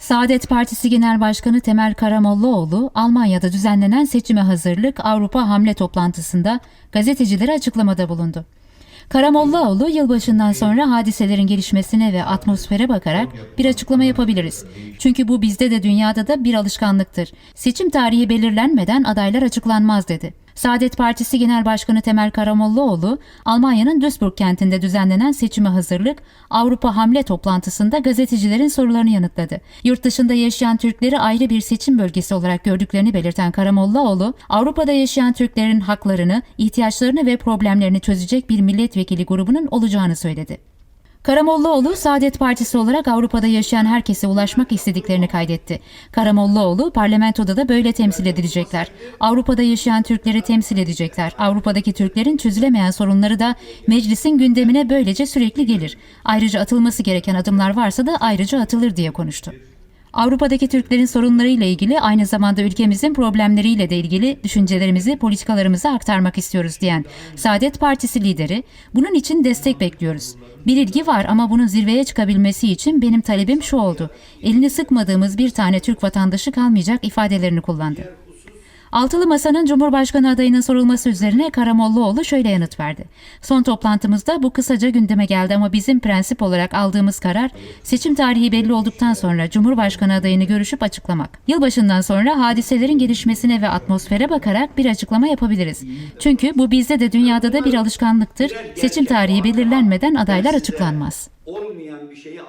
Saadet Partisi Genel Başkanı Temel Karamollaoğlu, Almanya'da düzenlenen seçime hazırlık Avrupa Hamle toplantısında gazetecilere açıklamada bulundu. Karamollaoğlu, yılbaşından sonra hadiselerin gelişmesine ve atmosfere bakarak bir açıklama yapabiliriz. Çünkü bu bizde de dünyada da bir alışkanlıktır. Seçim tarihi belirlenmeden adaylar açıklanmaz dedi. Saadet Partisi Genel Başkanı Temel Karamollaoğlu, Almanya'nın Duisburg kentinde düzenlenen seçime hazırlık Avrupa Hamle toplantısında gazetecilerin sorularını yanıtladı. Yurt dışında yaşayan Türkleri ayrı bir seçim bölgesi olarak gördüklerini belirten Karamollaoğlu, Avrupa'da yaşayan Türklerin haklarını, ihtiyaçlarını ve problemlerini çözecek bir milletvekili grubunun olacağını söyledi. Karamollaoğlu, Saadet Partisi olarak Avrupa'da yaşayan herkese ulaşmak istediklerini kaydetti. Karamollaoğlu, parlamentoda da böyle temsil edilecekler. Avrupa'da yaşayan Türkleri temsil edecekler. Avrupa'daki Türklerin çözülemeyen sorunları da meclisin gündemine böylece sürekli gelir. Ayrıca atılması gereken adımlar varsa da ayrıca atılır diye konuştu. Avrupa'daki Türklerin sorunlarıyla ilgili aynı zamanda ülkemizin problemleriyle de ilgili düşüncelerimizi, politikalarımızı aktarmak istiyoruz diyen Saadet Partisi lideri, bunun için destek bekliyoruz. Bir ilgi var ama bunun zirveye çıkabilmesi için benim talebim şu oldu. Elini sıkmadığımız bir tane Türk vatandaşı kalmayacak ifadelerini kullandı. Altılı Masa'nın Cumhurbaşkanı adayının sorulması üzerine Karamollaoğlu şöyle yanıt verdi. Son toplantımızda bu kısaca gündeme geldi ama bizim prensip olarak aldığımız karar seçim tarihi belli olduktan sonra Cumhurbaşkanı adayını görüşüp açıklamak. Yılbaşından sonra hadiselerin gelişmesine ve atmosfere bakarak bir açıklama yapabiliriz. Çünkü bu bizde de dünyada da bir alışkanlıktır. Seçim tarihi belirlenmeden adaylar açıklanmaz. olmayan bir şeyi